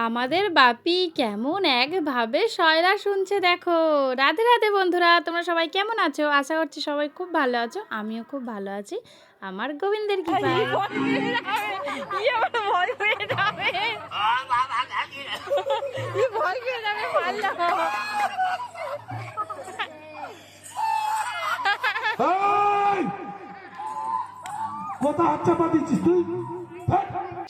আমাদের বাপি কেমন একভাবে সয়রা শুনছে দেখো। রাধে রাধে বন্ধুরা তোমরা সবাই কেমন আছো? আশা করছি সবাই খুব ভালো আছো আমিও খুব ভালো আছি। আমার গোবিন্দের কি এই! কোথা আচ্ছা পাতিছিস তুই?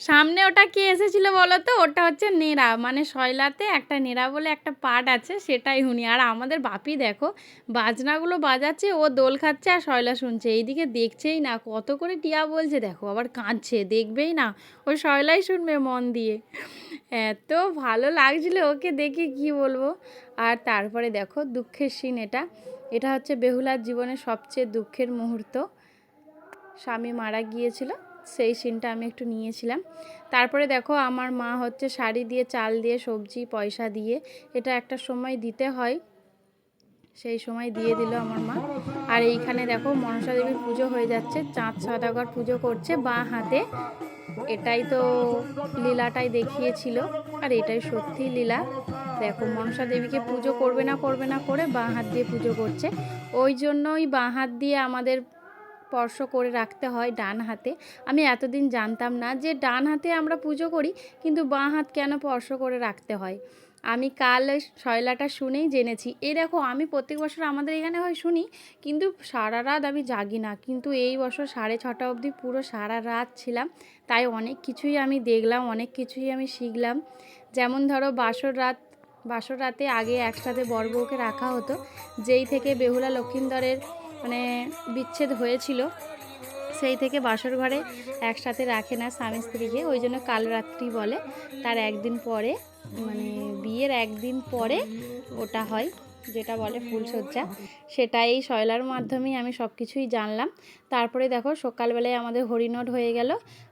সামনে ওটা কি এসেছিল বলো তো ওটা হচ্ছে নেড়া। মানে শয়লাতে একটা নেড়া বলে একটা পাট আছে, সেটাই হুনি আর আমাদের বাপি দেখো, বাজনাগুলো বাজাচ্ছে, ও দোল খাচ্ছে আর শয়লা শুনছে। এইদিকে দেখছেই না, কত করে টিয়া বলছে, দেখো আবার কাঁদছে, দেখবেই না। ওই শয়লাই শুনবে মন দিয়ে। এত ভালো লাগছিল ওকে দেখে, কি বলব? আর তারপরে দেখো দুঃখের সিন এটা। এটা হচ্ছে বেহুলার জীবনের সবচেয়ে দুঃখের মুহূর্ত। স্বামী মারা গিয়েছিল। সেই সিনটা আমি একটু নিয়েছিলাম। তারপরে দেখো আমার মা হচ্ছে শাড়ি দিয়ে, চাল দিয়ে, সবজি, পয়সা দিয়ে এটা একটা সময় দিতে হয়। সেই সময় দিয়ে দিল আমার মা। আর এইখানে দেখো মনসা দেবীর পুজো হয়ে যাচ্ছে, চাঁদ সদাগর পুজো করছে বা হাতে। এটাই তো লীলাটাই দেখিয়েছিল। আর এটাই সত্যি লীলা। দেখো মনসা দেবীকে পুজো করবে না করবে না করে বাঁ হাত দিয়ে পুজো করছে। ওই জন্যই বাঁ হাত দিয়ে আমাদের স্পর্শ করে রাখতে হয় ডান হাতে। আমি এতদিন জানতাম না যে ডান হাতে আমরা পুজো করি, কিন্তু বাঁ হাত কেন স্পর্শ করে রাখতে হয়? আমি কাল শয়লাটা শুনেই জেনেছি। এই দেখো, আমি প্রত্যেক বছর আমাদের এখানে হয় শুনি, কিন্তু সারা রাত আমি জাগি না। কিন্তু এই বছর সাড়ে ছটা অবধি পুরো সারা রাত ছিলাম, তাই অনেক কিছুই আমি দেখলাম, অনেক কিছুই আমি শিখলাম। যেমন ধরো, বাসর রাত, বাসর রাতে আগে একসাথে বর বউকে রাখা হতো, যেই থেকে বেহুলা লক্ষিন্দরের মানে বিচ্ছেদ হয়েছিল। সেই থেকে বাসর ঘরে একসাথে রাখে না স্বামী স্ত্রীকে, ওই জন্য কাল রাত্রি বলে। তার একদিন পরে মানে বিয়ের একদিন পরে ওটা হয়। যেটা বলে ফুলসজ্জা সেটা এই শয়লার মাধ্যমেই আমি সব কিছুই জানলাম। তারপরে দেখো সকালবেলায় আমাদের হরিণট হয়ে গেল,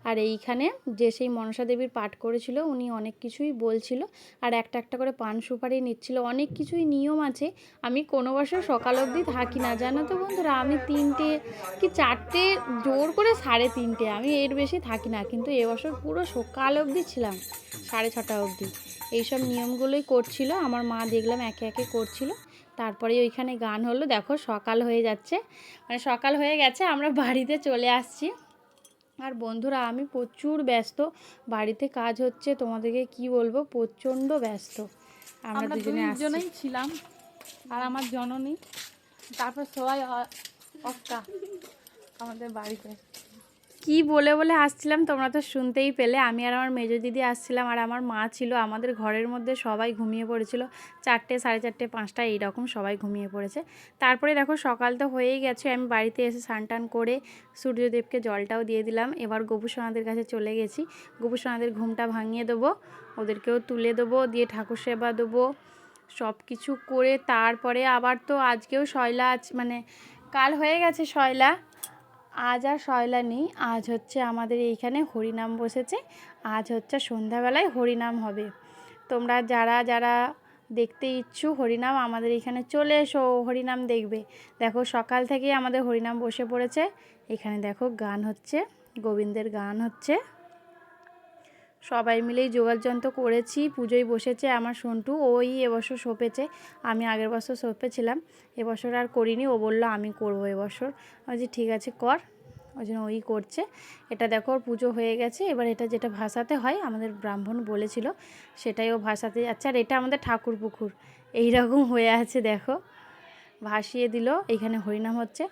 আর এইখানে যে সেই মনসা দেবীর পাঠ করেছিল, উনি অনেক কিছুই বলছিল, আর একটা একটা করে পান সুপারি নিচ্ছিল। অনেক কিছুই নিয়ম আছে, আমি কোনো বছর সকাল অবধি থাকি না, জানো তো বন্ধুরা? আমি তিনটে কি চারটে, জোর করে সাড়ে তিনটে, আমি এর বেশি থাকি না, কিন্তু এবছর পুরো সকাল অবধি ছিলাম, সাড়ে ছটা অবধি। এইসব নিয়মগুলোই করছিল, আমার মা দেখলাম একে একে করছিল তারপরে ওইখানে গান হলো। দেখো সকাল হয়ে যাচ্ছে। মানে সকাল হয়ে গেছে আমরা বাড়িতে চলে আসছি। আর বন্ধুরা আমি প্রচুর ব্যস্ত। বাড়িতে কাজ হচ্ছে তোমাদেরকে কি বলব? প্রচণ্ড ব্যস্ত। আমরা দুজনে দুজনেই ছিলাম আর আমার জননী তারপর সবাই অক্কা আমাদের বাড়িতে। কি বলে বলে আসছিলাম তোমরা তো শুনতেই পেলে। আমি আর আমার মেজো দিদি আসছিলাম আর আমার মা ছিল। আমাদের ঘরের মধ্যে সবাই ঘুমিয়ে পড়েছিল। চারটে, সাড়ে চারটে পাঁচটা এইরকম সবাই ঘুমিয়ে পড়েছে। তারপরে দেখো সকাল তো হয়েই গেছে। আমি বাড়িতে এসে স্নান করে সূর্যদেবকে জলটাও দিয়ে দিলাম। এবার গোপুসোনাদের কাছে চলে গেছি। গোপুসোনাদের ঘুমটা ভাঙিয়ে দেবো। ওদেরকেও তুলে দেবো, দিয়ে ঠাকুর সেবা দেবো। সব কিছু করে তারপরে আবার তো আজকেও শয়লা আছে মানে কাল হয়ে গেছে শয়লা। আজ আর শয়লা নেই, আজ হচ্ছে আমাদের এইখানে হরিনাম বসেছে, আজ হচ্ছে সন্ধ্যাবেলায় হরিনাম হবে। তোমরা যারা যারা দেখতে ইচ্ছুক হরিনাম, আমাদের এখানে চলে এসো, হরিনাম দেখবে। দেখো, সকাল থেকেই আমাদের হরিনাম বসে পড়েছে। এখানে দেখো, গান হচ্ছে, গোবিন্দের গান হচ্ছে। সবাই মিলেই যোগাযন্ত্র করেছি, পুজোয় বসেছে আমার সন্টু, ওই এবছর সঁপেছে, আমি আগের বছর সঁপেছিলাম এবছর আর করিনি, ও বলল আমি করব এবছর আমি বলছি, ঠিক আছে, কর। ওই জন্য ওই করছে। এটা দেখো পুজো হয়ে গেছে, এবার এটা যেটা ভাসাতে হয়, আমাদের ব্রাহ্মণ বলেছিল, সেটাই ও ভাসাতে যাচ্ছে, আর এটা আমাদের ঠাকুর পুকুর, এইরকম হয়ে আছে, দেখো। ভাসিয়ে দিল এইখানে হরিনাম হচ্ছে।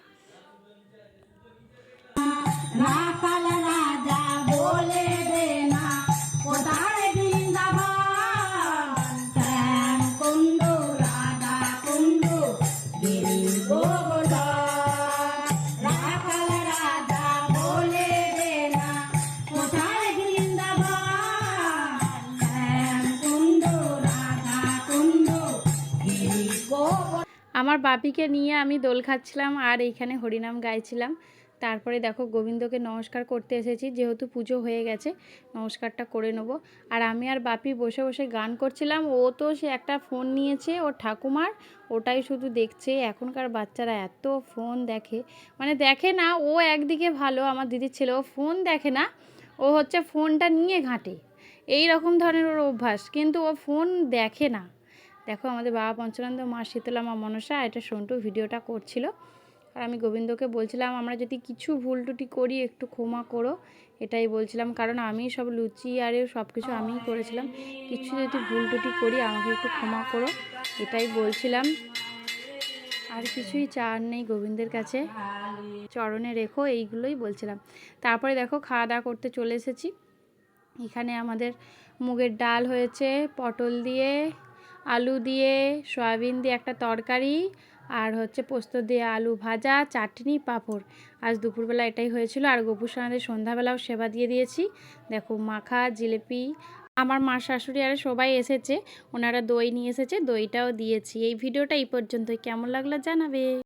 আমার বাপিকে নিয়ে আমি দোল খাচ্ছিলাম আর এইখানে হরিনাম গাইছিলাম। তারপরে দেখো গোবিন্দকে নমস্কার করতে এসেছি, যেহেতু পুজো হয়ে গেছে, নমস্কারটা করে নেব। আর আমি আর বাপি বসে বসে গান করছিলাম, ও তো সে একটা ফোন নিয়েছে, ওর ঠাকুমার, ওটাই শুধু দেখছে। এখনকার বাচ্চারা এত ফোন দেখে মানে দেখে না, ও একদিকে ভালো, আমার দিদির ছেলে, ও ফোন দেখে না, ও হচ্ছে ফোনটা নিয়ে ঘাঁটে। এই রকম ধরনের ওর অভ্যাস, কিন্তু ও ফোন দেখে না। দেখো আমাদের বাবা পঞ্চানন্দ, মা শীতলা, মা মনসা, এটা সন্টু ভিডিওটা করছিল। আর আমি গোবিন্দকে বলছিলাম, আমরা যদি কিছু ভুল টুটি করি, একটু ক্ষমা করো। এটাই বলছিলাম, কারণ আমি সব লুচি আর সব কিছু আমিই করেছিলাম। কিছু যদি ভুল টুটি করি, আমাকে একটু ক্ষমা করো, এটাই বলছিলাম। আর কিছুই চার নেই গোবিন্দের কাছে। চরণে রেখো, এইগুলোই বলছিলাম। তারপরে দেখো খাওয়া দাওয়া করতে চলে এসেছি। এখানে আমাদের মুগের ডাল হয়েছে, পটল দিয়ে আলু দিয়ে, সয়াবিন দিয়ে একটা তরকারি আর হচ্ছে পোস্ত দিয়ে আলু ভাজা, চাটনি, পাঁপড়। আজ দুপুরবেলা এটাই হয়েছিল। আর গোপুর সঙ্গে সন্ধ্যাবেলাও সেবা দিয়ে দিয়েছি। দেখো মাখা, জিলিপি, আমার মা শাশুড়ি আর সবাই এসেছে। ওনারা দই নিয়ে এসেছে, দইটাও দিয়েছি। এই ভিডিওটা এই পর্যন্তই। কেমন লাগল জানাবে?